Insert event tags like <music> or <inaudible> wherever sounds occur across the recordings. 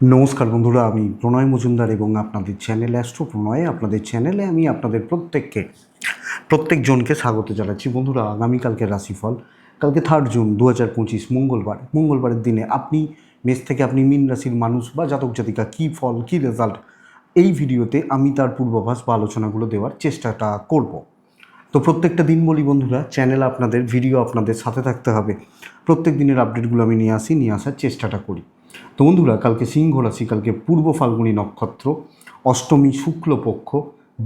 নমস্কার বন্ধুরা, আমি প্রণয় মজুমদার এবং আপনাদের চ্যানেল অ্যাস্ট্রো প্রণয়ে আপনাদের চ্যানেলে আমি আপনাদের প্রত্যেককে, প্রত্যেকজনকে স্বাগত জানাচ্ছি। বন্ধুরা, আগামীকালকে রাশিফল, কালকে থার্ড জুন দু হাজার পঁচিশ, মঙ্গলবার। মঙ্গলবারের দিনে আপনি মেষ থেকে আপনি মিন রাশির মানুষ বা জাতক জাতিকা, কী ফল, কী রেজাল্ট এই ভিডিওতে আমি তার পূর্বাভাস বা আলোচনাগুলো দেওয়ার চেষ্টাটা করব। তো প্রত্যেকটা দিন বলি বন্ধুরা, চ্যানেল আপনাদের, ভিডিও আপনাদের সাথে থাকতে হবে। প্রত্যেক দিনের আপডেটগুলো আমি নিয়ে আসি, নিয়ে আসার চেষ্টাটা করি। তো বন্ধুরা, কালকে সিংহ রাশি, কালকে পূর্ব ফাল্গুনী নক্ষত্র, অষ্টমী শুক্লপক্ষ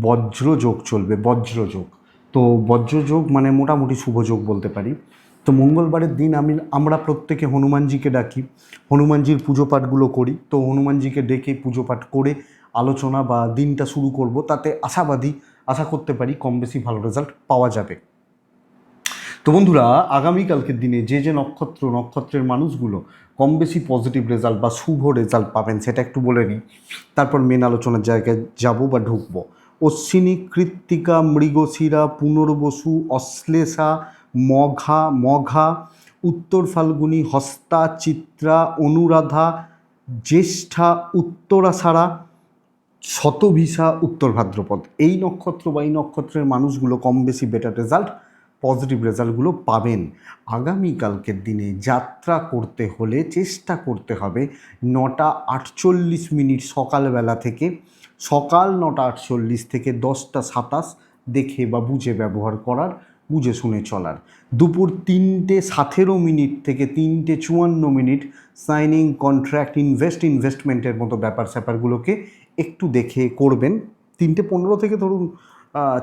বজ্রযোগ চলবে বজ্রযোগ তো বজ্রযোগ মানে মোটামুটি শুভযোগ বলতে পারি। তো মঙ্গলবারের দিন আমি, আমরা প্রত্যেকে হনুমানজিকে ডাকি, হনুমানজির পুজো পাঠগুলো করি। তো হনুমানজিকে ডেকে পুজো পাঠ করে আলোচনা বা দিনটা শুরু করব। তাতে আশাবাদী, আশা করতে পারি কম বেশি ভালো রেজাল্ট পাওয়া যাবে। তো বন্ধুরা, আগামীকালকের দিনে যে যে নক্ষত্র, নক্ষত্রের মানুষগুলো কম বেশি পজিটিভ রেজাল্ট বা শুভ রেজাল্ট পাবেন সেটা একটু বলে নিই। তারপর মেন আলোচনার জায়গায় যাব বা ঢুকবো। অশ্বিনী, কৃত্তিকা, মৃগশিরা, পুনর্বসু, অশ্লেষা, মঘা মঘা, উত্তর ফাল্গুনি, হস্তা, চিত্রা, অনুরাধা, জ্যেষ্ঠা উত্তরাষাঢ়া শতভিসা, উত্তর ভাদ্রপদ। এই নক্ষত্র বা এই নক্ষত্রের মানুষগুলো কম বেশি বেটার রেজাল্ট পজিটিভ রেজাল্টগুলো পাবেন। আগামীকালকের দিনে যাত্রা করতে হলে চেষ্টা করতে হবে নটা আটচল্লিশ মিনিট সকালবেলা থেকে। সকাল নটা আটচল্লিশ থেকে দশটা সাতাশ দেখে বা বুঝে ব্যবহার করার, বুঝে শুনে চলার। দুপুর তিনটে সাতেরো মিনিট থেকে তিনটে চুয়ান্ন মিনিট সাইনিং কন্ট্রাক্ট ইনভেস্ট ইনভেস্টমেন্টের মতো ব্যাপার স্যাপারগুলোকে একটু দেখে করবেন। তিনটে পনেরো থেকে ধরুন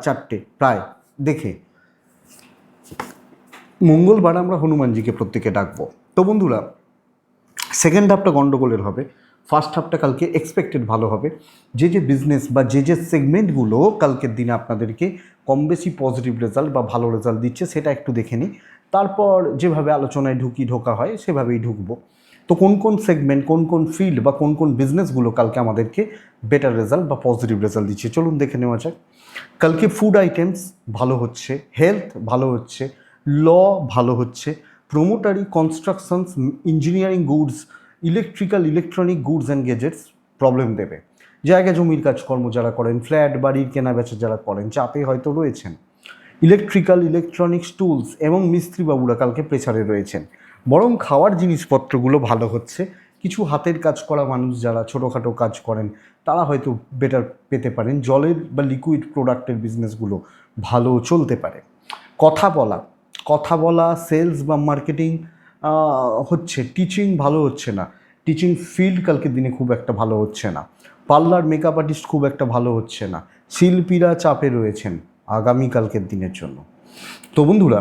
চারটে প্রায় দেখে। মঙ্গলবার আমরা হনুমানজিকে প্রত্যেকে ডাকবো। তো বন্ধুরা সেকেন্ড হাফটা গন্ডগোলের হবে ফার্স্ট হাফটা কালকে এক্সপেক্টেড ভালো হবে। যে যে বিজনেস বা যে যে সেগমেন্টগুলো কালকের দিনে আপনাদেরকে কম বেশি পজিটিভ রেজাল্ট বা ভালো রেজাল্ট দিচ্ছে, সেটা একটু দেখে নিই। তারপর যেভাবে আলোচনায় ঢুকি, ঢোকা হয়, সেভাবেই ঢুকবো। তো কোন কোন সেগমেন্ট কোন কোন ফিল্ড বা কোন কোন বিজনেসগুলো কালকে আমাদেরকে বেটার রেজাল্ট বা পজিটিভ রেজাল্ট দিচ্ছে, চলুন দেখে নেওয়া যাক। কালকে ফুড আইটেমস ভালো হচ্ছে হেলথ ভালো হচ্ছে ল ভালো হচ্ছে। প্রোমোটারি constructions engineering goods electrical electronic goods and gadgets problem দেবে। জায়গা জমির কাজকর্ম যারা করেন ফ্ল্যাট বাড়ির কেনা বেচা যারা করেন, চাপে হয়তো রয়েছেন। ইলেকট্রিক্যাল ইলেকট্রনিক্স টুলস এবং মিস্ত্রিবাবুরা কালকে প্রেসারে রয়েছেন। বরং খাওয়ার জিনিসপত্রগুলো ভালো হচ্ছে। কিছু হাতের কাজ করা মানুষ যারা ছোটোখাটো কাজ করেন, তারা হয়তো বেটার পেতে পারেন। জলের বা লিকুইড প্রোডাক্টের বিজনেসগুলো ভালো চলতে পারে। কথা বলা কথা বলা সেলস বা মার্কেটিং হচ্ছে। টিচিং ভালো হচ্ছে না। টিচিং ফিল্ড কালকের দিনে খুব একটা ভালো হচ্ছে না। পার্লার মেকআপ আর্টিস্ট খুব একটা ভালো হচ্ছে না। শিল্পীরা চাপে রয়েছেন আগামীকালকের দিনের জন্য। তো বন্ধুরা,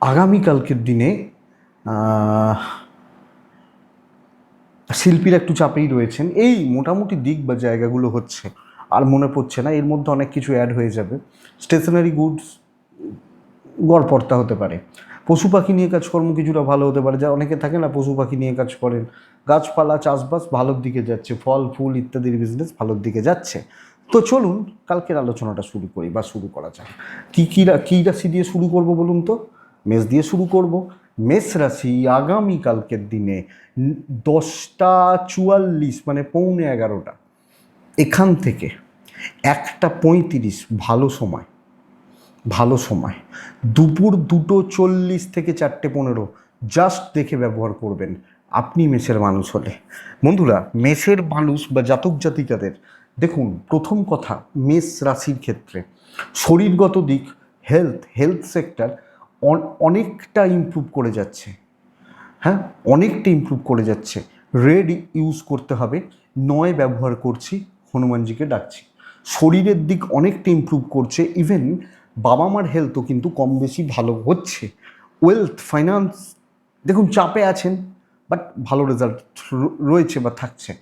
আগামীকালকের দিনে শিল্পীরা একটু চাপেই রয়েছেন। এই মোটামুটি দিক বা জায়গাগুলো হচ্ছে, আর মনে পড়ছে না, এর মধ্যে অনেক কিছু অ্যাড হয়ে যাবে। স্টেশনারি গুডস গড়পড়তা হতে পারে। পশু পাখি নিয়ে কাজকর্ম কিছুটা ভালো হতে পারে। যা অনেকে থাকে না, পশু পাখি নিয়ে কাজ করেন। গাছপালা, চাষবাস ভালোর দিকে যাচ্ছে। ফল, ফুল ইত্যাদির বিজনেস ভালোর দিকে যাচ্ছে। তো চলুন, কালকের আলোচনাটা শুরু করি বা শুরু করা যাক। কী কী কী রাশি দিয়ে শুরু করব বলুন তো? মেষ দিয়ে শুরু করব। মেষ রাশি আগামী কালকের দিনে দশটা চুয়াল্লিশ মানে পৌনে এগারোটা। এখান থেকে একটা পঁয়ত্রিশ ভালো সময়। ভালো সময়। দুপুর দুটো চল্লিশ থেকে চারটে পনেরো জাস্ট দেখে ব্যবহার করবেন। আপনি মেষের মানুষ হলে। বন্ধুরা মেষের মানুষ বা জাতক জাতিকাদের, দেখুন, প্রথম কথা, মেষ রাশির ক্ষেত্রে। শরীরগত দিক হেলথ হেলথ সেক্টর অনেকটা ইমপ্রুভ করে যাচ্ছে। হ্যাঁ অনেকটা ইমপ্রুভ করে যাচ্ছে। রেড ইউজ করতে হবে, নয় ব্যবহার করছি, হনুমানজিকে ডাকছি। শরীরের দিক অনেকটা ইমপ্রুভ করছে ইভেন বাবা মার হেলথও কিন্তু কম বেশি ভালো হচ্ছে। ওয়েলথ ফাইন্যান্স দেখুন চাপে আছেন বাট ভালো রেজাল্ট রয়েছে বা থাকছে।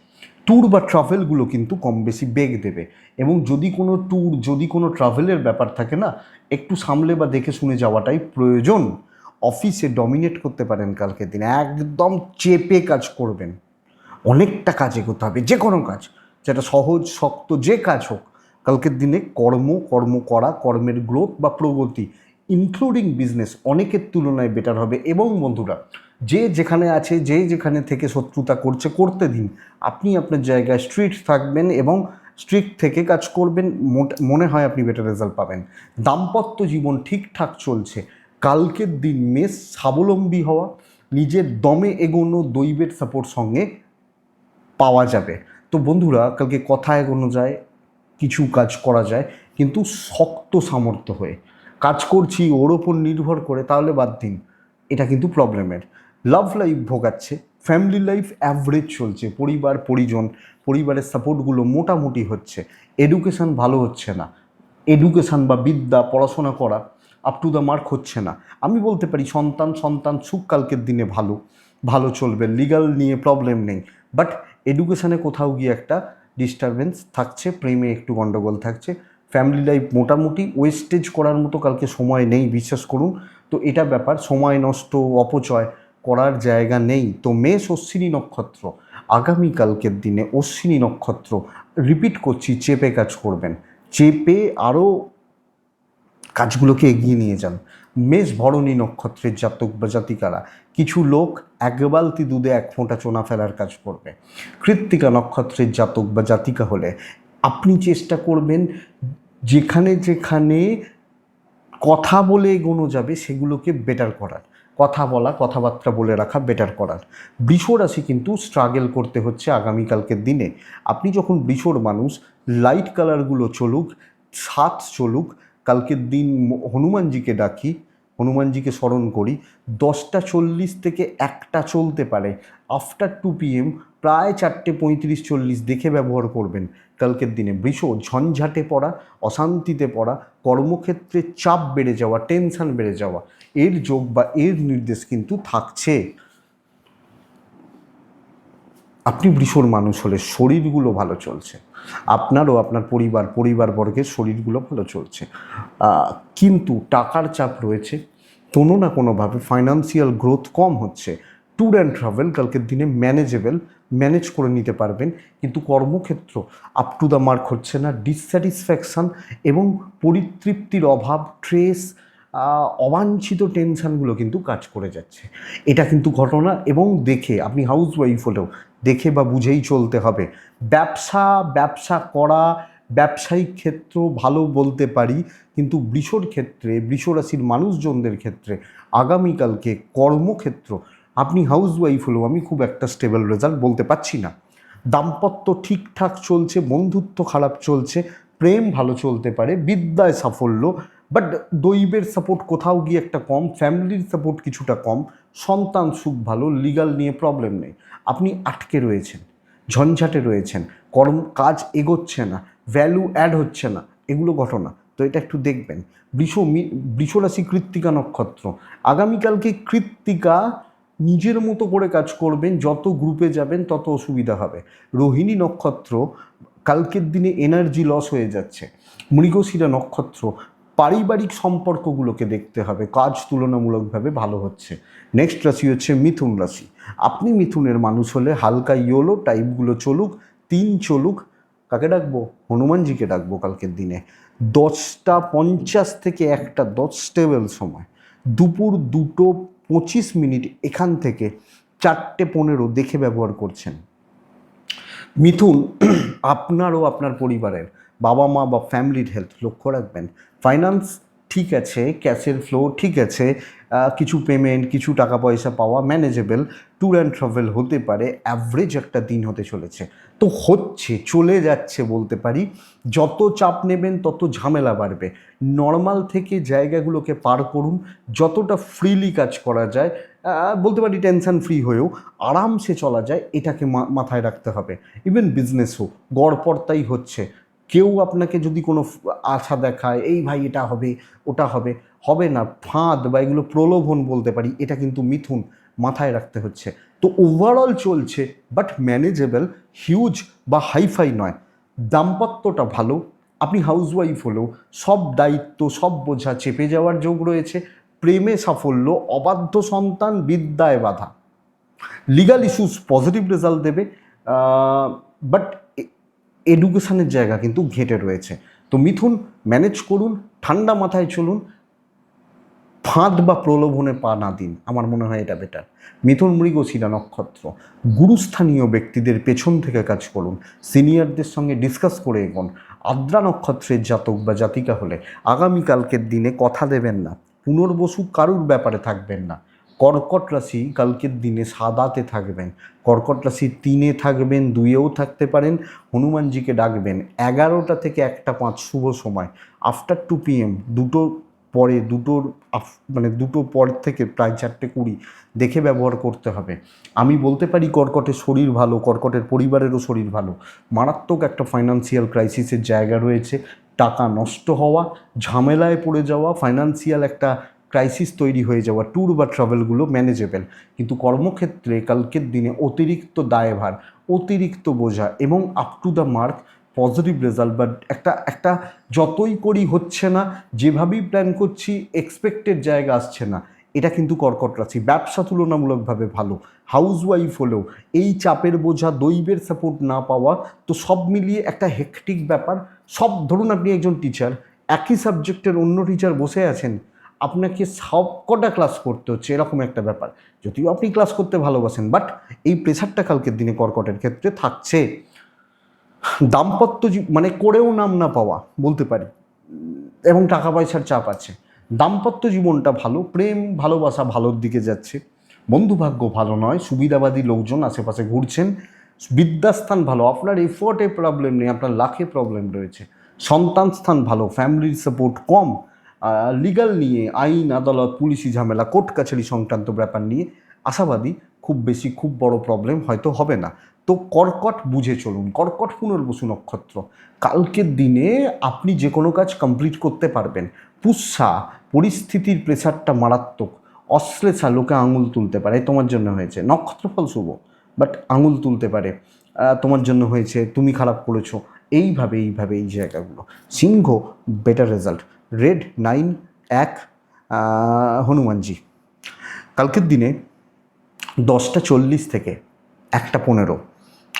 ট্যুর বা ট্রাভেলগুলো কিন্তু কম বেশি বেগ দেবে। এবং যদি কোনো ট্যুর যদি কোনো ট্রাভেলের ব্যাপার থাকে না, একটু সামলে বা দেখে শুনে যাওয়াটাই প্রয়োজন। অফিসে ডমিনেট করতে পারেন কালকের দিনে, একদম চেপে কাজ করবেন। অনেকটা কাজ এগোতে হবে যে কোনো কাজ, যেটা সহজ, শক্ত যে কাজ হোক। কালকের দিনে কর্ম কর্ম করা, কর্মের গ্রোথ বা প্রগতি ইনক্লুডিং বিজনেস অনেকের তুলনায় বেটার হবে। এবং বন্ধুরা, যে যেখানে আছে, যে যেখানে থেকে শত্রুতা করছে, করতে দিন। আপনি আপনার জায়গায় স্ট্রিট থাকবেন এবং স্ট্রিট থেকে কাজ করবেন মনে হয় আপনি বেটার রেজাল্ট পাবেন। দাম্পত্য জীবন ঠিকঠাক চলছে। কালকের দিন মেষ স্বাবলম্বী হওয়া, নিজের দমে এগোনো, দৈবের সাপোর্ট সঙ্গে পাওয়া যাবে। তো বন্ধুরা, কালকে কথা এগোনো যায় কিছু কাজ করা যায়, কিন্তু শক্ত সামর্থ্য হয়ে। কাজ করছি, ওর ওপর নির্ভর করে, তাহলে বাদ দিন। এটা কিন্তু প্রবলেমের লাভ লাইফ ভোগাচ্ছে ফ্যামিলি লাইফ অ্যাভারেজ চলছে, পরিবার, পরিজন, পরিবারের সাপোর্টগুলো মোটামুটি হচ্ছে। এডুকেশন ভালো হচ্ছে না। এডুকেশন বা বিদ্যা, পড়াশোনা করা আপ টু দ্য মার্ক হচ্ছে না। আমি বলতে পারি, সন্তান সন্তান সুখ কালকের দিনে ভালো। ভালো চলবে লিগাল নিয়ে প্রবলেম নেই। বাট এডুকেশানে কোথাও গিয়ে একটা ডিস্টারবেন্স থাকছে, প্রেমে একটু গণ্ডগোল থাকছে। ফ্যামিলি লাইফ মোটামুটি ওয়েস্টেজ করার মতো কালকে সময় নেই বিশ্বাস করুন। তো এটা ব্যাপার, সময় নষ্ট, অপচয় করার জায়গা নেই। তো মেষ অশ্বিনী নক্ষত্র আগামীকালকের দিনে অশ্বিনী নক্ষত্র রিপিট করছি, চেপে কাজ করবেন। চেপে আরও কাজগুলোকে এগিয়ে নিয়ে যান। মেষ ভরণী নক্ষত্রের জাতক বা জাতিকারা কিছু লোক এক বালতি দুধে এক ফোঁটা চোনা ফেলার কাজ করবে। কৃত্তিকা নক্ষত্রের জাতক বা জাতিকা হলে আপনি চেষ্টা করবেন যেখানে যেখানে কথা বলে এগোনো যাবে সেগুলোকে বেটার করার। কথা বলা, কথাবার্তা বলে রাখা বেটার করার। বৃষ রাশি কিন্তু স্ট্রাগল করতে হচ্ছে আগামীকালকের দিনে। আপনি যখন বৃষর মানুষ লাইট কালারগুলো চলুক, সাত চলুক, কালকের দিন হনুমানজিকে ডাকি হনুমানজিকে স্মরণ করি, দশটা চল্লিশ থেকে একটা চলতে পারে। আফটার টু পিএম প্রায় চারটে পঁয়ত্রিশ চল্লিশ দেখে ব্যবহার করবেন। কালকের দিনে বৃষ ঝঞ্ঝাটে পড়া, অশান্তিতে পড়া, কর্মক্ষেত্রে চাপ বেড়ে যাওয়া টেনশন বেড়ে যাওয়া, এর যোগ বা এর নির্দেশ কিন্তু থাকছে। আপনি বৃষর মানুষ হলে শরীরগুলো ভালো চলছে। আপনারও আপনার পরিবার, পরিবারবর্গের শরীরগুলো ভালো চলছে। কিন্তু টাকার চাপ রয়েছে, কোনো না কোনোভাবে ফাইন্যান্সিয়াল গ্রোথ কম হচ্ছে। ট্যুর অ্যান্ড ট্রাভেল কালকের দিনে ম্যানেজেবল ম্যানেজ করে নিতে পারবেন। কিন্তু কর্মক্ষেত্র আপ টু দ্য মার্ক হচ্ছে না। ডিসস্যাটিসফ্যাকশান এবং পরিতৃপ্তির অভাব ট্রেস অবাঞ্ছিত টেনশানগুলো কিন্তু কাজ করে যাচ্ছে। এটা কিন্তু ঘটনা এবং দেখে, আপনি হাউস ওয়াইফ হলেও দেখে বা বুঝেই চলতে হবে। ব্যবসা ব্যবসা করা, ব্যবসায়িক ক্ষেত্র ভালো বলতে পারি, কিন্তু বৃষর ক্ষেত্রে বৃষ রাশির মানুষজনদের ক্ষেত্রে, আগামীকালকে কর্মক্ষেত্র, আপনি হাউস ওয়াইফ হলেও আমি খুব একটা স্টেবল রেজাল্ট বলতে পারছি না। দাম্পত্য ঠিকঠাক চলছে, বন্ধুত্ব খারাপ চলছে, প্রেম ভালো চলতে পারে, বিদ্যায় সাফল্য বাট দৈবের সাপোর্ট কোথাও গিয়ে একটা কম ফ্যামিলির সাপোর্ট কিছুটা কম, সন্তান সুখ ভালো লিগাল নিয়ে প্রবলেম নেই। আপনি আটকে রয়েছেন, ঝঞ্ঝাটে রয়েছেন, কর্ম, কাজ এগোচ্ছে না ভ্যালু অ্যাড হচ্ছে না, এগুলো ঘটনা। তো এটা একটু দেখবেন। বৃষ বৃষরাশি কৃত্তিকা নক্ষত্র। আগামীকালকে কৃত্তিকা নিজের মতো করে কাজ করবেন, যত গ্রুপে যাবেন, তত অসুবিধা হবে। রোহিণী নক্ষত্র, কালকের দিনে এনার্জি লস হয়ে যাচ্ছে। মৃগশিরা নক্ষত্র পারিবারিক সম্পর্কগুলোকে দেখতে হবে, কাজ তুলনামূলকভাবে ভালো হচ্ছে। নেক্সট রাশি হচ্ছে মিথুন রাশি। আপনি মিথুনের মানুষ হলে হালকা ইয়োলো টাইপগুলো চলুক, তিন চলুক, কাকে ডাকবো? হনুমানজিকে ডাকবো কালকের দিনে। দশটা পঞ্চাশ থেকে একটা দশ স্টেবল সময়। দুপুর দুটো পঁচিশ মিনিট এখান থেকে চারটে পনেরো দেখে ব্যবহার করছেন। মিথুন, <clears throat> আপনার ও আপনার পরিবারের বাবা মা বা ফ্যামিলির হেলথ লক্ষ্য রাখবেন। ফাইন্যান্স ঠিক আছে ক্যাশের ফ্লো ঠিক আছে কিছু পেমেন্ট কিছু টাকা পয়সা পাওয়া ম্যানেজেবল ট্যুর অ্যান্ড ট্রাভেল হতে পারে অ্যাভারেজ একটা দিন হতে চলেছে। তো হচ্ছে, চলে যাচ্ছে বলতে পারি, যত চাপ নেবেন তত ঝামেলা বাড়বে। নর্মাল থেকে জায়গাগুলোকে পার করুন, যতটা ফ্রিলি কাজ করা যায় বলতে পারি টেনশন ফ্রি হয়েও আরামসে চলা যায়, এটাকে মাথায় রাখতে হবে। ইভেন বিজনেসও গড়পড়তাই হচ্ছে। কেউ আপনাকে যদি কোনো আশা দেখায়, এই ভাই এটা হবে, ওটা হবে। হবে না, ফাঁদ বা এগুলো প্রলোভন বলতে পারি, এটা কিন্তু মিথুন মাথায় রাখতে হচ্ছে। তো ওভারঅল চলছে বাট ম্যানেজেবল হিউজ বা হাইফাই নয়। দাম্পত্যটা ভালো, আপনি হাউসওয়াইফ হলেও সব দায়িত্ব, সব বোঝা চেপে যাওয়ার যোগ রয়েছে, প্রেমে সাফল্য, অবাধ্য সন্তান, বিদ্যায় বাধা। লিগাল ইস্যুস পজিটিভ রেজাল্ট দেবে বাট এডুকেশনের জায়গা কিন্তু ঘেটে রয়েছে। তো মিথুন ম্যানেজ করুন, ঠান্ডা মাথায় চলুন, ফাঁদ বা প্রলোভনে পা না দিন, আমার মনে হয় এটা বেটার মিথুন মৃগশিরা নক্ষত্র, গুরুস্থানীয় ব্যক্তিদের পেছন থেকে কাজ করুন সিনিয়রদের সঙ্গে ডিসকাস করে এগোন, আদ্রা নক্ষত্রের জাতক বা জাতিকা হলে, আগামীকালকের দিনে কথা দেবেন না, পুনর্বসু কারুর ব্যাপারে থাকবেন না। কর্কট রাশি কালকের দিনে সাদাতে থাকবেন। কর্কট রাশি তিনে থাকবেন দুইয়েও থাকতে পারেন। হনুমানজিকে ডাকবেন এগারোটা থেকে একটা পাঁচ শুভ সময়। আফটার টু পিএম দুটো পরে, দুটোর মানে দুটো পর থেকে প্রায় চারটে কুড়ি দেখে ব্যবহার করতে হবে। আমি বলতে পারি কর্কটের শরীর ভালো, কর্কটের পরিবারেরও শরীর ভালো। মারাত্মক একটা ফাইন্যান্সিয়াল ক্রাইসিসের জায়গা রয়েছে। টাকা নষ্ট হওয়া, ঝামেলায় পড়ে যাওয়া ফাইন্যান্সিয়াল একটা ক্রাইসিস তৈরি হয়ে যাওয়া ট্যুর বা ট্রাভেলগুলো ম্যানেজেবল কিন্তু কর্মক্ষেত্রে কালকের দিনে অতিরিক্ত দায়ভার, অতিরিক্ত বোঝা এবং up to the mark positive result but একটা একটা যতই করি হচ্ছে না, যেভাবেই প্ল্যান করছি এক্সপেক্টেড জায়গা আসছে না। এটা কিন্তু কর্কট রাশি, ব্যবসা তুলনামূলকভাবে ভালো। হাউস ওয়াইফ হলেও এই চাপের বোঝা, দৈবের সাপোর্ট না পাওয়া, তো সব মিলিয়ে একটা হেকটিক ব্যাপার। সব, ধরুন আপনি একজন টিচার একই সাবজেক্টের অন্য টিচার বসে আছেন আপনাকে সব কটা ক্লাস করতে হচ্ছে, এরকম একটা ব্যাপার। যদিও আপনি ক্লাস করতে ভালোবাসেন বাট এই প্রেশারটা কালকের দিনে কর্কটের ক্ষেত্রে থাকছে। দাম্পত্য মানে করেও নাম না পাওয়া, বলতে পারি। এবং টাকা পয়সার চাপ আছে। দাম্পত্য জীবনটা ভালো, প্রেম, ভালোবাসা ভালোর দিকে যাচ্ছে। বন্ধুভাগ্য ভালো নয়, সুবিধাবাদী লোকজন আশেপাশে ঘুরছেন। বিদ্যাস্থান ভালো, আপনার এফোর্টে প্রবলেম নেই, আপনার লাখে প্রবলেম রয়েছে। সন্তান স্থান ভালো ফ্যামিলির সাপোর্ট কম। লিগাল নিয়ে আইন, আদালত, পুলিশি ঝামেলা, কোর্ট কাছারি সংক্রান্ত ব্যাপার নিয়ে আশাবাদী খুব বেশি, খুব বড় প্রবলেম হয়তো হবে না। তো কর্কট বুঝে চলুন, কর্কট পুনর্বসু নক্ষত্র, কালকের দিনে আপনি যে কোনো কাজ কমপ্লিট করতে পারবেন। পুষ্সা পরিস্থিতির প্রেসারটা মারাত্মক অশ্লেষা লোকে আঙুল তুলতে পারে, তোমার জন্য হয়েছে। নক্ষত্রফল শুভ বাট আঙুল তুলতে পারে তোমার জন্য হয়েছে, তুমি খারাপ করেছ, এইভাবে এইভাবে এই জায়গাগুলো। সিংহ বেটার রেজাল্ট রেড নাইন এক হনুমানজি। কালকের দিনে দশটা চল্লিশ থেকে একটা পনেরো,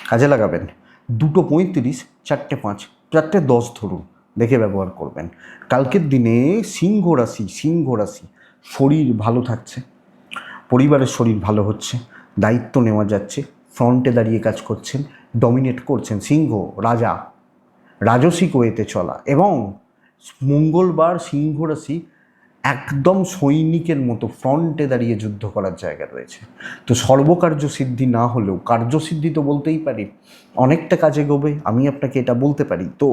কাজে লাগাবেন। দুটো পঁয়ত্রিশ, চারটে পাঁচ, চারটে দশ ধরুন, দেখে ব্যবহার করবেন। কালকের দিনে সিংহ রাশি সিংহ রাশি, শরীর ভালো থাকছে, পরিবারের শরীর ভালো হচ্ছে, দায়িত্ব নেওয়া যাচ্ছে, ফ্রন্টে দাঁড়িয়ে কাজ করছেন ডমিনেট করছেন, সিংহ, রাজা, রাজসিক ওয়েতে চলা এবং মঙ্গলবার সিংহ রাশি একদম সৈনিকের মতো ফ্রন্টে দাঁড়িয়ে যুদ্ধ করার জায়গা রয়েছে। তো সর্বকার্য সিদ্ধি না হলেও কার্যসিদ্ধি তো বলতেই পারি, অনেকটা কাজে গোবে আমি আপনাকে এটা বলতে পারি। তো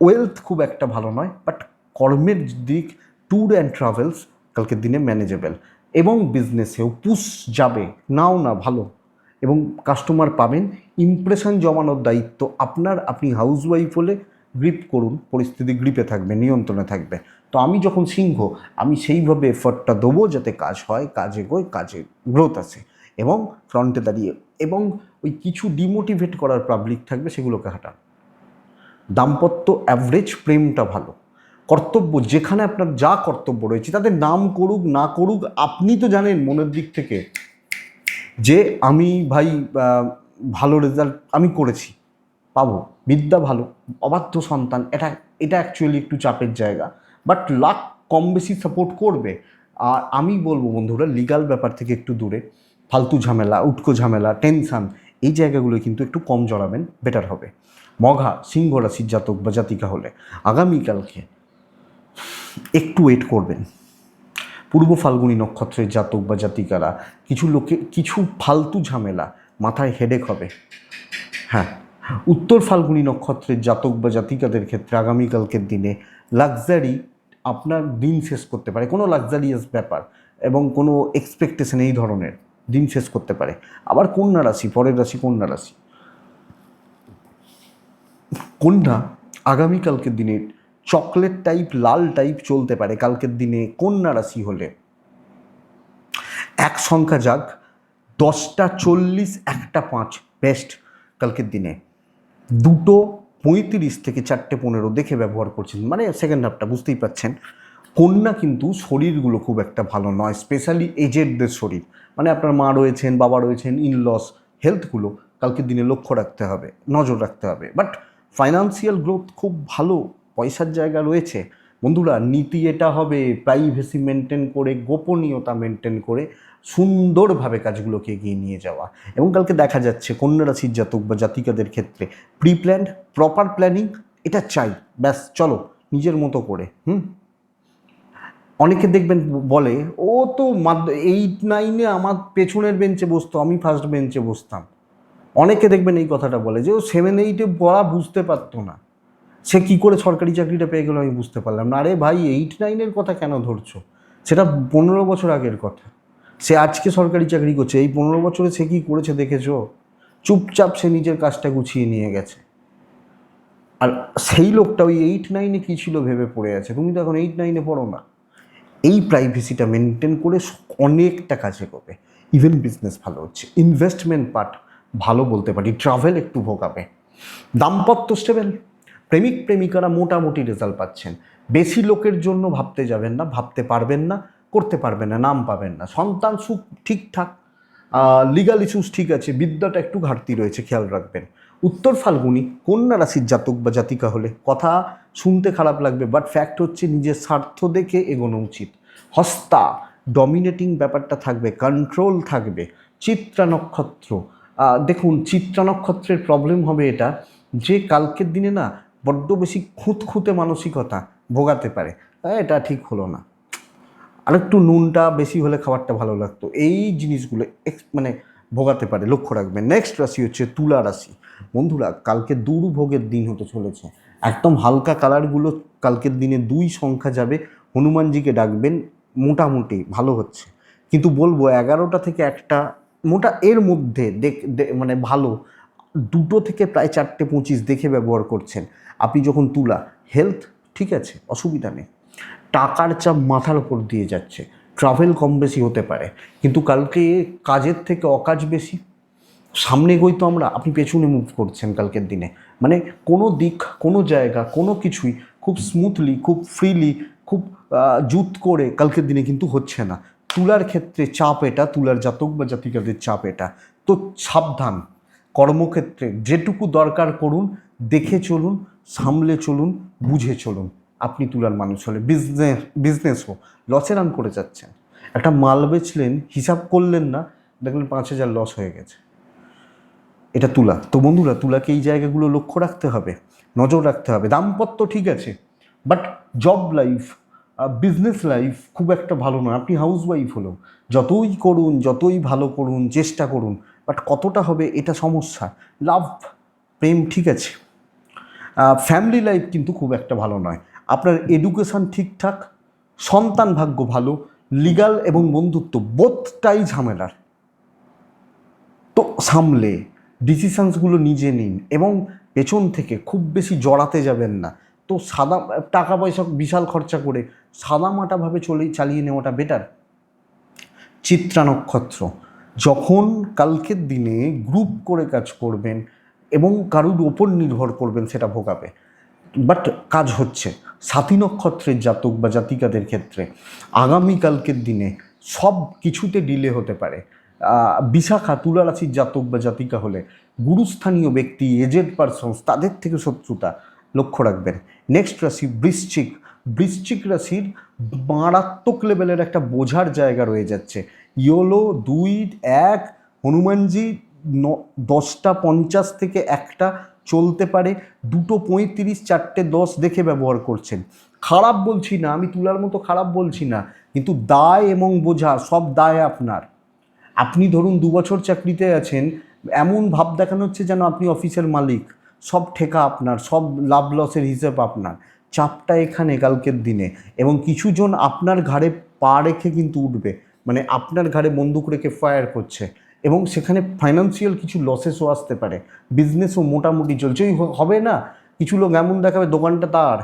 ওয়েলথ খুব একটা ভালো নয় বাট কর্মের দিক ট্যুর অ্যান্ড ট্রাভেলস কালকের দিনে ম্যানেজেবল এবং বিজনেসেও পুশ যাবে, নাও না, ভালো। এবং কাস্টমার পাবেন ইমপ্রেশন জমানোর দায়িত্ব আপনার, আপনি হাউস ওয়াইফ হলে গ্রিপ করুন, পরিস্থিতি গ্রিপে থাকবে, নিয়ন্ত্রণে থাকবে। তো আমি যখন সিংহ, আমি সেইভাবে এফর্টটা দেবো যাতে কাজ হয়, কাজে এগোয় কাজে গ্রোথ আসে এবং ফ্রন্টে দাঁড়িয়ে এবং ওই কিছু ডিমোটিভেট করার পাবলিক থাকবে, সেগুলোকে হাঁটান। দাম্পত্য অ্যাভারেজ প্রেমটা ভালো। কর্তব্য, যেখানে আপনার যা কর্তব্য রয়েছে, তাদের নাম করুক, না করুক, আপনি তো জানেন মনের দিক থেকে যে আমি ভাই ভালো রেজাল্ট আমি করেছি। পাবো। বিদ্যা ভালো, অবাধ্য সন্তান, এটা এটা অ্যাকচুয়ালি একটু চাপের জায়গা। বাট লাক কম বেশি সাপোর্ট করবে। আর আমি বলব বন্ধুরা লিগাল ব্যাপার থেকে একটু দূরে। ফালতু ঝামেলা, উটকো ঝামেলা টেনশান এই জায়গাগুলো কিন্তু একটু কম জড়াবেন বেটার হবে। মঘা, সিংহ রাশির জাতক বা জাতিকা হলে আগামীকালকে একটু ওয়েট করবেন। পূর্ব ফাল্গুনী নক্ষত্রের জাতক বা জাতিকারা, কিছু লোকে, কিছু ফালতু ঝামেলা মাথায় হেডেক হবে। হ্যাঁ। উত্তর ফাল্গুনী নক্ষত্রের জাতক বা জাতিকাদের ক্ষেত্রে আগামীকালকের দিনে লাক্সারি আপনার দিন শেষ করতে পারে। কোনো লাক্সারিয়াস ব্যাপার এবং কোনো এক্সপেকটেশন এই ধরনের দিন শেষ করতে পারে। আবার কন্যা রাশি, পরের রাশি কন্যা রাশি। কন্যা আগামীকালকের দিনে চকলেট টাইপ লাল টাইপ চলতে পারে। কালকের দিনে কন্যা রাশি হলে এক সংখ্যা যাক, দশটা চল্লিশ, একটা পাঁচ বেস্ট কালকের দিনে। দুটো পঁয়ত্রিশ থেকে চারটে পনেরো দেখে ব্যবহার করছেন। মানে সেকেন্ড হাফটা বুঝতেই পাচ্ছেন। কন্যা কিন্তু শরীরগুলো খুব একটা ভালো নয় স্পেশালি এজেডদের শরীর। মানে আপনার মা রয়েছেন, বাবা রয়েছেন ইনলস হেলথগুলো কালকের দিনে লক্ষ্য রাখতে হবে, নজর রাখতে হবে। বাট ফাইন্যান্সিয়াল গ্রোথ খুব ভালো, পয়সার জায়গা রয়েছে। বন্ধুরা, নীতি এটা হবে প্রাইভেসি মেনটেন করে, গোপনীয়তা মেনটেন করে, সুন্দরভাবে কাজগুলোকে এগিয়ে নিয়ে যাওয়া। এবং কালকে দেখা যাচ্ছে কন্যা রাশির জাতক বা জাতিকাদের ক্ষেত্রে প্রি প্ল্যান্ড প্রপার প্ল্যানিং এটা চাই। ব্যাস, চলো, নিজের মতো করে, হুম? অনেকে দেখবেন বলে, ও তো এইট নাইনে আমার পেছনের বেঞ্চে বসতো, আমি ফার্স্ট বেঞ্চে বসতাম। অনেকে দেখবেন এই কথাটা বলে যে, ও সেভেন এইটে পড়া বুঝতে পারতো না। সে কি করে সরকারি চাকরিটা পেয়ে গেলো আমি বুঝতে পারলাম না। আরে ভাই এইট নাইনের কথা কেন ধরছো? সেটা পনেরো বছর আগের কথা। সে আজকে সরকারি চাকরি করছে, এই পনেরো বছরে সে কী করেছে দেখেছ? চুপচাপ সে নিজের কাজটা গুছিয়ে নিয়ে গেছে। আর সেই লোকটা ওই এইট নাইনে কী ছিল ভেবে পড়ে আছে? তুমি তো এখন এইট নাইনে পড়ো না। এই প্রাইভেসিটা মেনটেন করে অনেকটা কাজে করবে। ইভেন বিজনেস ভালো হচ্ছে। ইনভেস্টমেন্ট পার্ট ভালো বলতে পারি। ট্রাভেল একটু ভোগাবে। দাম্পত্য স্টেবেল প্রেমিক প্রেমিকারা মোটামুটি রেজাল্ট পাচ্ছেন। বেশি লোকের জন্য ভাবতে যাবেন না, ভাবতে পারবেন না, করতে পারবেন না, নাম পাবেন না। সন্তান সুখ ঠিকঠাক লিগাল ইস্যুস ঠিক আছে, বিদ্যাটা একটু ঘাটতি রয়েছে, খেয়াল রাখবেন। উত্তর ফাল্গুনি, কন্যা রাশির জাতক বা জাতিকা হলে কথা শুনতে খারাপ লাগবে বাট ফ্যাক্ট হচ্ছে নিজের স্বার্থ দেখে এগোনো উচিত। হস্তা ডমিনেটিং ব্যাপারটা থাকবে কন্ট্রোল থাকবে, চিত্রা নক্ষত্র। দেখুন, চিত্রা নক্ষত্রের প্রবলেম হবে এটা যে কালকের দিনে না বড্ড বেশি খুঁতখুঁতে মানসিকতা ভোগাতে পারে। এটা ঠিক হলো না। আর একটু নুনটা বেশি হলে খাবারটা ভালো লাগতো। এই জিনিসগুলো মানে ভোগাতে পারে, লক্ষ্য রাখবেন। নেক্সট রাশি হচ্ছে তুলা রাশি। বন্ধুরা, কালকে দুর্ভোগের দিন হতে চলেছে। একদম হালকা কালারগুলো কালকের দিনে দুই সংখ্যা যাবে। হনুমানজিকে ডাকবেন, মোটামুটি ভালো হচ্ছে। কিন্তু বলব, এগারোটা থেকে একটা, মোটা এর মধ্যে দেখ মানে ভালো দুটো থেকে প্রায় চারটে পঁচিশ দেখে ব্যবহার করছেন। আপনি যখন তুলা হেলথ ঠিক আছে, অসুবিধা নেই। টাকার চাপ মাথার ওপর দিয়ে যাচ্ছে। ট্রাভেল কম বেশি হতে পারে। কিন্তু কালকে কাজের থেকে অকাজ বেশি। সামনে গই তো আমরা, আপনি পেছনে মুভ করছেন কালকের দিনে। মানে কোনো দিক, কোনো জায়গা, কোনো কিছুই খুব স্মুথলি খুব ফ্রিলি খুব জুত করে কালকের দিনে কিন্তু হচ্ছে না। তুলার ক্ষেত্রে চাপ এটা, তুলার জাতক বা জাতিকাদের চাপ এটা। তো সাবধান। কর্মক্ষেত্রে যেটুকু দরকার করুন, দেখে চলুন, সামলে চলুন, বুঝে চলুন। আপনি তুলার মানুষ হলে বিজনেস বিজনেসও লসে রান করে যাচ্ছেন। একটা মাল বেচলেন, হিসাব করলেন না, দেখলেন পাঁচ হাজার লস হয়ে গেছে। এটা তুলা। তো বন্ধুরা, তুলাকে এই জায়গাগুলো লক্ষ্য রাখতে হবে, নজর রাখতে হবে। দাম্পত্য ঠিক আছে but job life business life খুব একটা ভালো নয়। আপনি হাউস ওয়াইফ হলো যতই করুন, যতই ভালো করুন, চেষ্টা করুন বাট কতটা হবে এটা সমস্যা। লাভ, প্রেম ঠিক আছে। ফ্যামিলি লাইফ কিন্তু খুব একটা ভালো নয়। আপনার এডুকেশন ঠিকঠাক, সন্তান ভাগ্য ভালো লিগাল এবং বন্ধুত্ব বোধটাই ঝামেলার। তো সামলে ডিসিশানসগুলো নিজে নিন এবং পেছন থেকে খুব বেশি জড়াতে যাবেন না। তো সাদা, টাকা পয়সা বিশাল খরচা করে সাদামাটাভাবে চলে, চালিয়ে নেওয়াটা বেটার চিত্রা নক্ষত্র যখন কালকের দিনে গ্রুপ করে কাজ করবেন এবং কারুর ওপর নির্ভর করবেন সেটা ভোগাবে। বাট কাজ হচ্ছে। সাথী নক্ষত্রের জাতক বা জাতিকাদের ক্ষেত্রে আগামীকালকের দিনে সব কিছুতে ডিলে হতে পারে। বিশাখা তুলা রাশির জাতক বা জাতিকা হলে গুরুস্থানীয় ব্যক্তি এজেড পারসনস তাদের থেকে শত্রুতা লক্ষ্য রাখবেন। নেক্সট রাশি বৃশ্চিক। বৃশ্চিক রাশির মারাত্মক লেভেলের একটা বোঝার জায়গা রয়ে যাচ্ছে। ইয়োলো দুই এক, হনুমানজি, ন, দশটা পঞ্চাশ থেকে একটা চলতে পারে। দুটো পঁয়ত্রিশ, চারটে দশ দেখে ব্যবহার করছেন। খারাপ বলছি না, আমি তুলার মতো খারাপ বলছি না, কিন্তু দায় এবং বোঝা সব দায় আপনার। আপনি ধরুন দু বছর চাকরিতে আছেন, এমন ভাব দেখানো হচ্ছে যেন আপনি অফিসের মালিক। সব ঠেকা আপনার, সব লাভ লসের হিসেব আপনার। চাপটা এখানে কালকের দিনে এবং কিছুজন আপনার ঘাড়ে পা রেখে কিন্তু উঠবে। মানে আপনার ঘাড়ে বন্দুক রেখে ফায়ার করছে এবং সেখানে ফাইন্যান্সিয়াল কিছু লসেসও আসতে পারে। বিজনেসও মোটামুটি চলছে। ওই হবে না? কিছু লোক এমন দেখাবে, দোকানটা তার।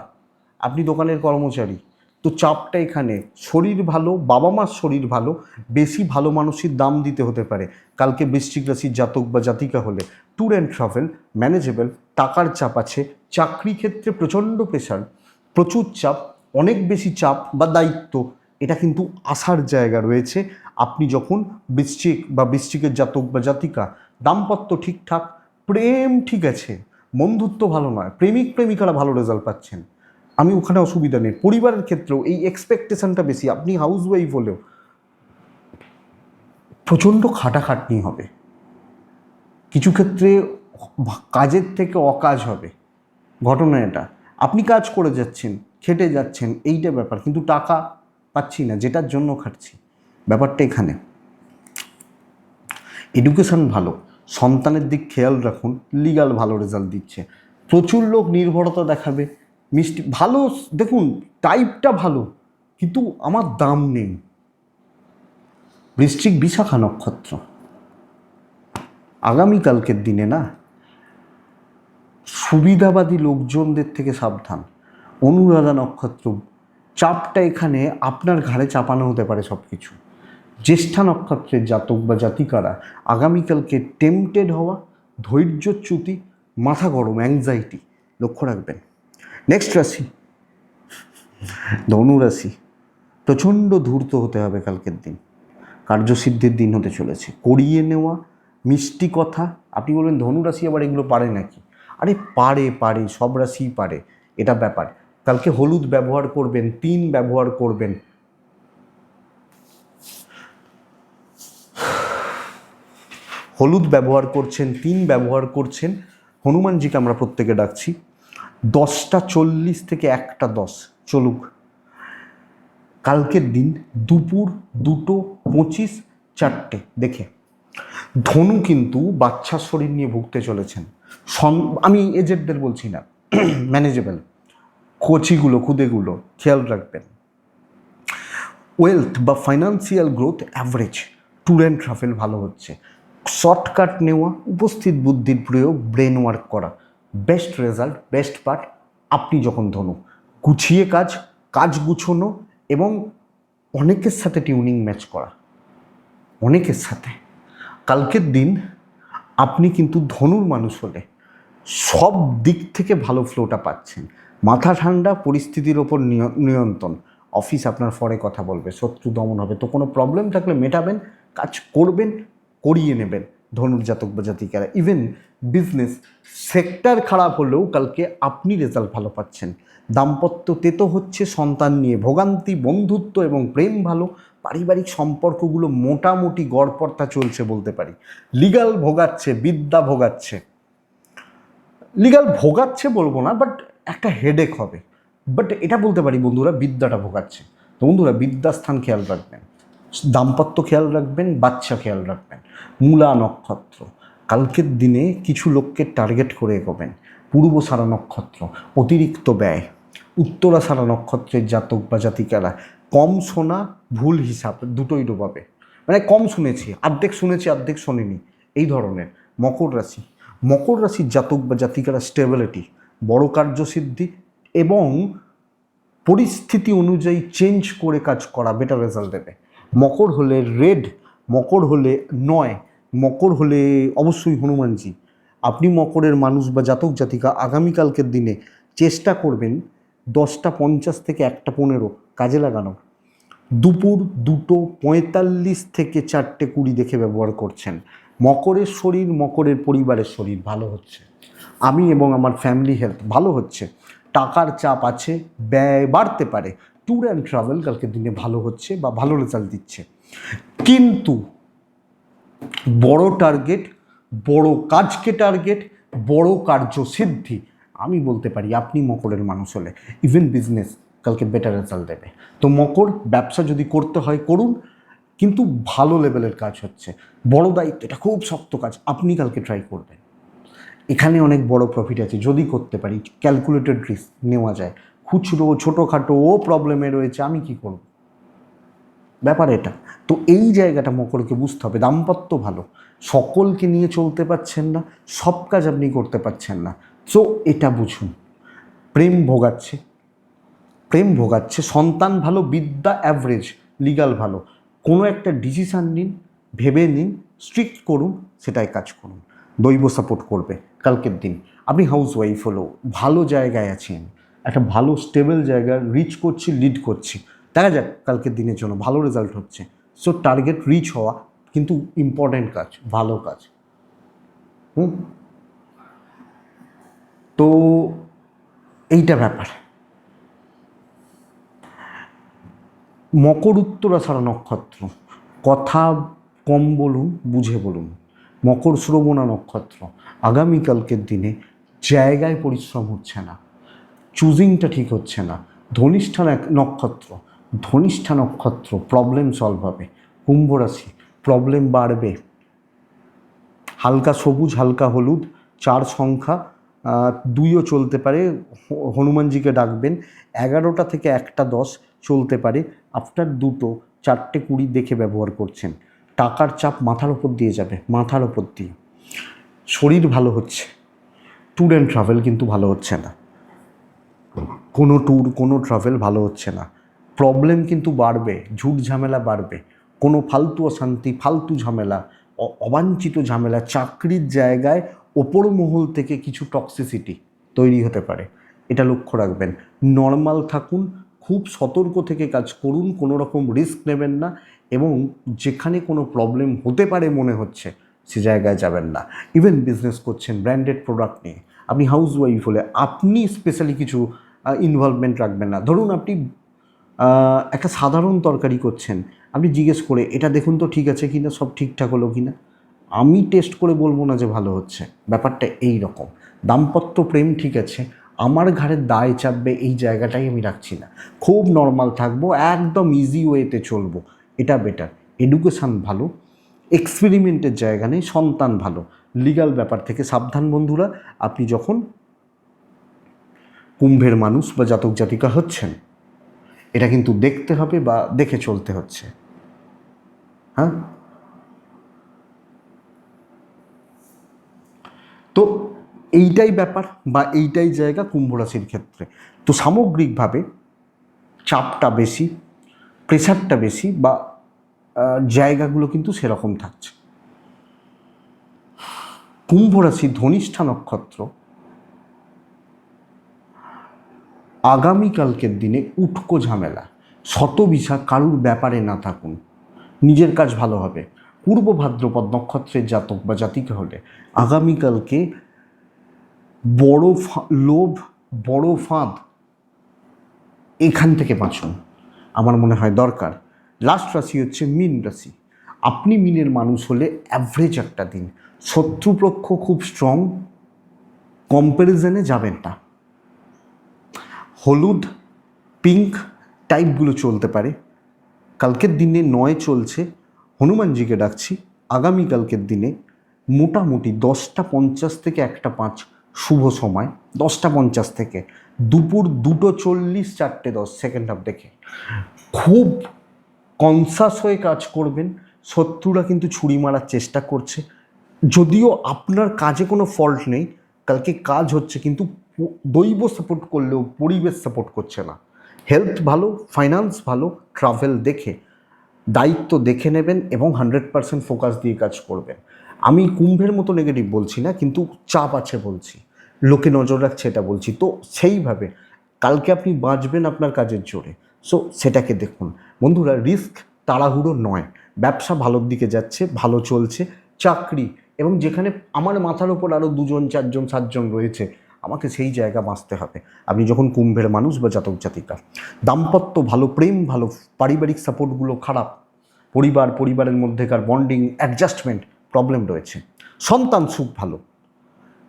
আপনি দোকানের কর্মচারী। তো চাপটা এখানে। শরীর ভালো, বাবা মার শরীর ভালো, বেশি ভালো মানুষের দাম দিতে হতে পারে। কালকে বৃশ্চিক রাশির জাতক বা জাতিকা হলে ট্যুর অ্যান্ড ট্রাভেল ম্যানেজেবল টাকার চাপ আছে, চাকরি ক্ষেত্রে প্রচণ্ড প্রেশার প্রচুর চাপ, অনেক বেশি চাপ বা দায়িত্ব, এটা কিন্তু আসার জায়গা রয়েছে। আপনি যখন বৃশ্চিক বা বৃশ্চিকের জাতক বা জাতিকা, দাম্পত্য ঠিকঠাক, প্রেম ঠিক আছে, বন্ধুত্ব ভালো নয়, প্রেমিক প্রেমিকারা ভালো রেজাল্ট পাচ্ছেন। আমি ওখানে অসুবিধা নেই, পরিবারের ক্ষেত্রেও এই এক্সপেকটেশনটা বেশি, আপনি হাউস ওয়াইফ হলেও প্রচণ্ড খাটাখাটনি হবে। কিছু ক্ষেত্রে কাজের থেকে অকাজ হবে। ঘটনা এটা। আপনি কাজ করে যাচ্ছেন, খেটে যাচ্ছেন, এইটা ব্যাপার। কিন্তু টাকা পাচ্ছি না, যেটার জন্য খাটছি। ব্যাপারটা এখানে। এডুকেশন ভালো। সন্তানের দিক খেয়াল রাখুন লিগাল ভালো রেজাল্ট দিচ্ছে। প্রচুর লোক নির্ভরতা দেখাবে। মিষ্টি, ভালো, দেখুন টাইপটা ভালো, কিন্তু আমার দাম নেই। বৃশ্চিক বিশাখা নক্ষত্র আগামীকালকের দিনে না সুবিধাবাদী লোকজনদের থেকে সাবধান। অনুরাধা নক্ষত্র, চাপটা এখানে আপনার ঘাড়ে চাপানো হতে পারে সব কিছু জ্যেষ্ঠা নক্ষত্রের জাতক বা জাতিকারা আগামীকালকে টেম্পটেড হওয়া ধৈর্যচ্যুতি মাথা গরম অ্যাংজাইটি লক্ষ্য রাখবেন। নেক্সট রাশি ধনুরাশি প্রচণ্ড ধূর্ত হতে হবে কালকের দিন। কার্যসিদ্ধির দিন হতে চলেছে। করিয়ে নেওয়া, মিষ্টি কথা, আপনি বলবেন ধনুরাশি আবার এগুলো পারে নাকি? আরে পারে পারে, সব রাশিই পারে, এটা ব্যাপার। কালকে হলুদ ব্যবহার করবেন, তিন ব্যবহার করবেন। হলুদ ব্যবহার করছেন, তিন ব্যবহার করছেন, হনুমানজিকে আমরা প্রত্যেকে ডাকছি। দশটা চল্লিশ থেকে একটা দশ, চলুক। কালকের দিন দুপুর দুটো পঁচিশ চারটে, দেখে। ধনু কিন্তু বাচ্চার শরীর নিয়ে ভুগতে চলেছেন। আমি এজেন্টদের বলছি না <clears throat> ম্যানেজেবল কোচিগুলো, খুদেগুলো, খেয়াল রাখবেন। ওয়েলথ বা financial growth average tour and travel ভালো হচ্ছে। শর্টকাট নেওয়া, উপস্থিত বুদ্ধির প্রয়োগ ব্রেন ওয়ার্ক করা। বেস্ট রেজাল্ট বেস্ট পার্ট আপনি যখন ধনু, গুছিয়ে কাজ কাজ গুছোনো এবং অনেকের সাথে টিউনিং ম্যাচ করা। অনেকের সাথে। কালকের দিন আপনি কিন্তু ধনুর মানুষ হলে সব দিক থেকে ভালো ফ্লোটা পাচ্ছেন। মাথা ঠান্ডা, পরিস্থিতির ওপর নিয়- নিয়ন্ত্রণ। অফিস আপনার ফরে কথা বলবে, শত্রু দমন হবে। তো কোনো প্রবলেম থাকলে মেটাবেন, কাজ করবেন, করিয়ে নেবেন ধনুর জাতক বা জাতিকারা। ইভেন বিজনেস সেক্টর খারাপ হলেও কালকে আপনি রেজাল্ট ভালো পাচ্ছেন। দাম্পত্য তেতো হচ্ছে সন্তান নিয়ে। ভোগান্তি, বন্ধুত্ব এবং প্রেম ভালো, পারিবারিক সম্পর্কগুলো মোটামুটি গড়পড়তা চলছে বলতে পারি। লিগাল ভোগাচ্ছে, বিদ্যা ভোগাচ্ছে। লিগাল ভোগাচ্ছে বলব না বাট একটা হেডেক হবে। বাট এটা বলতে পারি বন্ধুরা, বিদ্যাটা ভোগাচ্ছে। তো বন্ধুরা, বিদ্যাস্থান খেয়াল রাখবেন। দাম্পত্য খেয়াল রাখবেন, বাচ্চা খেয়াল রাখবেন। মূলা নক্ষত্র, কালকের দিনে কিছু লোককে টার্গেট করে এগোবেন। পূর্ব সারা নক্ষত্র, অতিরিক্ত ব্যয়। উত্তরা সারা নক্ষত্রের জাতক বা জাতিকারা, কম শোনা, ভুল হিসাব, দুটোই ডোবাবে। মানে কম শুনেছি, অর্ধেক শুনেছি, অর্ধেক শোনেনি, এই ধরনের। মকর রাশি মকর রাশির জাতক বা জাতিকারা স্টেবিলিটি বড় কার্যসিদ্ধি এবং পরিস্থিতি অনুযায়ী চেঞ্জ করে কাজ করা বেটার রেজাল্ট দেবে। মকর হলে রেড মকর হলে নয়, মকর হলে অবশ্যই হনুমানজি। আপনি মকরের মানুষ বা জাতক, জাতিকা আগামীকালকের দিনে চেষ্টা করবেন দশটা পঞ্চাশ থেকে একটা পনেরো কাজে লাগানোর দুপুর দুটো পঁয়তাল্লিশ থেকে চারটে কুড়ি দেখে ব্যবহার করছেন। মকরের শরীর মকরের পরিবারের শরীর ভালো হচ্ছে। আমি এবং আমার ফ্যামিলি হেলথ ভালো হচ্ছে। টাকার চাপ আছে, ব্যয় বাড়তে পারে। ট্যুর অ্যান্ড ট্রাভেল কালকে দিনে ভালো হচ্ছে বা ভালো রেজাল্ট দিচ্ছে। কিন্তু বড় টার্গেট বড় কাজকে টার্গেট বড় কার্যসিদ্ধি আমি বলতে পারি আপনি মকরের মানুষ হলে। ইভেন বিজনেস কালকে বেটার রেজাল্ট দেবে। তো মকর ব্যবসা যদি করতে হয়, করুন। কিন্তু ভালো লেভেলের কাজ হচ্ছে। বড় দায়িত্ব এটা খুব শক্ত কাজ, আপনি কালকে ট্রাই করবেন। এখানে অনেক বড় প্রফিট আছে, যদি করতে পারি ক্যালকুলেটেড রিস্ক নেওয়া যায়। খুচরো, ছোটোখাটো, ও প্রবলেমে রয়েছে, আমি কি করব? ব্যাপার এটা। তো এই জায়গাটা মকরকে বুঝতে হবে, দাম্পত্য ভালো। সকলকে নিয়ে চলতে পারছেন না, সব কাজ আপনি করতে পারছেন না। সো এটা বুঝুন। প্রেম ভোগাচ্ছে। প্রেম ভোগাচ্ছে, সন্তান ভালো, বিদ্যা অ্যাভারেজ লিগাল ভালো। কোনো একটা ডিসিশান নিন, ভেবে নিন স্ট্রিক্ট করুন, সেটাই কাজ করুন। দৈব সাপোর্ট করবে কালকের দিন। আপনি হাউস ওয়াইফ হলেও ভালো জায়গায় আছেন, একটা ভালো স্টেবল জায়গা রিচ করছি লিড করছি। দেখা যাক কালকের দিনের জন্য ভালো রেজাল্ট হচ্ছে। সো টার্গেট রিচ হওয়া কিন্তু ইম্পর্ট্যান্ট কাজ, ভালো কাজ। হুম? তো এইটা ব্যাপার। মকর উত্তরাষাঢ় নক্ষত্র। কথা কম বলুন, বুঝে বলুন। মকর শ্রবণা নক্ষত্র। আগামীকালকের দিনে জায়গায় পরিশ্রম হচ্ছে না। চুজিংটা ঠিক হচ্ছে না। ধনিষ্ঠা নক্ষত্র। ধনিষ্ঠা নক্ষত্র প্রবলেম সলভ হবে। কুম্ভ রাশি। প্রবলেম বাড়বে। হালকা সবুজ, হালকা হলুদ, চার সংখ্যা দুইও চলতে পারে। হনুমানজিকে ডাকবেন। এগারোটা থেকে একটা দশ চলতে পারে আফটার দুটো চারটে কুড়ি দেখে ব্যবহার করছেন। টাকার চাপ মাথার ওপর দিয়ে যাবে, মাথার ওপর দিয়ে। শরীর ভালো হচ্ছে ট্যুর অ্যান্ড ট্রাভেল কিন্তু ভালো হচ্ছে না। কোনো ট্যুর কোনো ট্রাভেল ভালো হচ্ছে না। প্রবলেম কিন্তু বাড়বে, ঝুট ঝামেলা বাড়বে। কোনো ফালতু অশান্তি, ফালতু ঝামেলা অবাঞ্ছিত ঝামেলা চাকরির জায়গায় ওপর মহল থেকে কিছু টক্সিসিটি তৈরি হতে পারে। এটা লক্ষ্য রাখবেন। নর্মাল থাকুন খুব সতর্ক থেকে কাজ করুন, কোনো রকম রিস্ক নেবেন না এবং যেখানে কোনো প্রবলেম হতে পারে মনে হচ্ছে, সে জায়গায় যাবেন না। ইভেন বিজনেস করছেন ব্র্যান্ডেড প্রোডাক্ট নিয়ে। আপনি হাউস ওয়াইফ হলে আপনি স্পেশালি কিছু ইনভলভমেন্ট রাখবেন না। ধরুন আপনি একটা সাধারণ তরকারি করছেন, আপনি জিজ্ঞেস করে, এটা দেখুন তো ঠিক আছে কি না সব ঠিকঠাক হলো কি না আমি টেস্ট করে বলব না যে ভালো হচ্ছে। ব্যাপারটা এই রকম। দাম্পত্য প্রেম ঠিক আছে আমার ঘাড়ে দায় চাপবে এই জায়গাটাই আমি রাখছি না। খুব নর্মাল থাকব, একদম ইজি ওয়েতে চলবো। এটা বেটার এডুকেশান ভালো এক্সপেরিমেন্টের জায়গা নেই, সন্তান ভালো। লিগাল ব্যাপার থেকে সাবধান বন্ধুরা, আপনি যখন কুম্ভের মানুষ বা জাতক জাতিকা হচ্ছেন, এটা কিন্তু দেখতে হবে বা দেখে চলতে হচ্ছে। হ্যাঁ? তো এইটাই ব্যাপার বা এইটাই জায়গা কুম্ভ রাশির ক্ষেত্রে। তো সামগ্রিকভাবে চাপটা বেশি প্রেশারটা বেশি বা জায়গাগুলো কিন্তু সেরকম থাকছে। কুম্ভ রাশি ধনিষ্ঠা নক্ষত্র আগামীকালকের দিনে উটকো ঝামেলা শত বিষা কারুর ব্যাপারে না থাকুন, নিজের কাজ ভালো হবে। পূর্ব ভাদ্রপদ নক্ষত্রের জাতক বা জাতিকে হলে আগামীকালকে বড় লোভ, বড় ফাঁদ, এখান থেকে বাঁচুন। আমার মনে হয় দরকার। লাস্ট রাশি হচ্ছে মিন রাশি। আপনি মিনের মানুষ হলে অ্যাভারেজ একটা দিন। শত্রুপক্ষ খুব স্ট্রং কম্প্যারিজনে যাবেন না। হলুদ পিঙ্ক টাইপগুলো চলতে পারে। কালকের দিনে নয় চলছে। হনুমানজিকে ডাকছি। আগামীকালকের দিনে মোটামুটি দশটা পঞ্চাশ থেকে একটা পাঁচ শুভ সময়, দশটা পঞ্চাশ থেকে দুপুর দুটো চল্লিশ, চারটে দশ সেকেন্ড হাফ দেখে। খুব কনসাস হয়ে কাজ করবেন, শত্রুরা কিন্তু ছুরি মারার চেষ্টা করছে। যদিও আপনার কাজে কোনো ফল্ট নেই, কালকে কাজ হচ্ছে কিন্তু দৈব সাপোর্ট করলেও পরিবেশ সাপোর্ট করছে না। হেলথ ভালো ফাইন্যান্স ভালো ট্রাভেল দেখে, দায়িত্ব দেখে নেবেন এবং হান্ড্রেড পারসেন্ট ফোকাস দিয়ে কাজ করবেন। আমি কুম্ভের মতো নেগেটিভ বলছি না, কিন্তু চাপ আছে বলছি। লোকে নজর রাখছে এটা বলছি। তো সেইভাবে কালকে আপনি বাঁচবেন আপনার কাজের জোরে। সো সেটাকে দেখুন। বন্ধুরা রিস্ক তাড়াহুড়ো নয়। ব্যবসা ভালোর দিকে যাচ্ছে, ভালো চলছে, চাকরি এবং যেখানে আমার মাথার ওপর আরও দুজন, চারজন, সাতজন রয়েছে, আমাকে সেই জায়গা বাঁচতে হবে। আপনি যখন কুম্ভের মানুষ বা জাতক জাতিকা, দাম্পত্য ভালো, প্রেম ভালো, পারিবারিক সাপোর্টগুলো খারাপ, পরিবার, পরিবারের মধ্যেকার বন্ডিং অ্যাডজাস্টমেন্ট প্রবলেম রয়েছে। সন্তান সুখ ভালো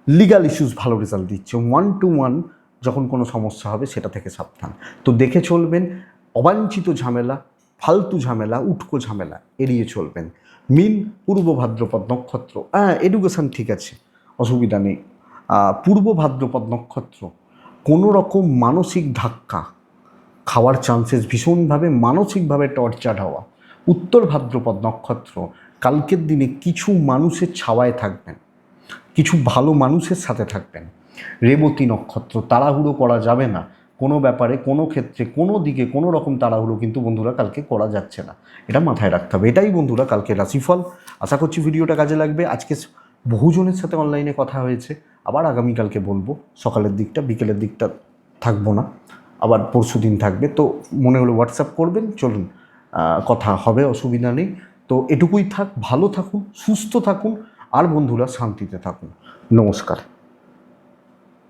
লিগাল ইস্যুস ভালো রেজাল্ট দিচ্ছে। ওয়ান টু ওয়ান যখন কোনো সমস্যা হবে সেটা থেকে সাবধান। তো দেখে চলবেন, অবাঞ্ছিত ঝামেলা, ফালতু ঝামেলা, উটকো ঝামেলা, এড়িয়ে চলবেন। মিন, পূর্ব ভাদ্রপদ নক্ষত্র হ্যাঁ এডুকেশান ঠিক আছে, অসুবিধা নেই। পূর্ব ভাদ্রপদ নক্ষত্র, কোনো রকম মানসিক ধাক্কা, খাওয়ার চান্সেস ভীষণভাবে মানসিকভাবে টর্চার হওয়া। উত্তর ভাদ্রপদ নক্ষত্র কালকের দিনে কিছু মানুষের ছাওয়ায় থাকবেন, কিছু ভালো মানুষের সাথে থাকবেন। রেবতী নক্ষত্র, তাড়াহুড়ো করা যাবে না। কোনো ব্যাপারে, কোনো ক্ষেত্রে, কোনো দিকে কোনো রকম তাড়াহুড়ো কিন্তু বন্ধুরা কালকে করা যাচ্ছে না। এটা মাথায় রাখতে হবে। এটাই বন্ধুরা কালকে রাশিফল। আশা করছি ভিডিওটা কাজে লাগবে। আজকে বহুজনের সাথে অনলাইনে কথা হয়েছে। আবার আগামীকালকে বলব। সকালের দিকটা, বিকেলের দিকটা থাকব না। আবার পরশু দিন থাকবে। তো মনে হলো হোয়াটসঅ্যাপ করবেন। চলুন কথা হবে, অসুবিধা নেই। তো এটুকুই থাক ভালো থাকুন সুস্থ থাকুন আর বন্ধুরা শান্তিতে থাকুন। নমস্কার।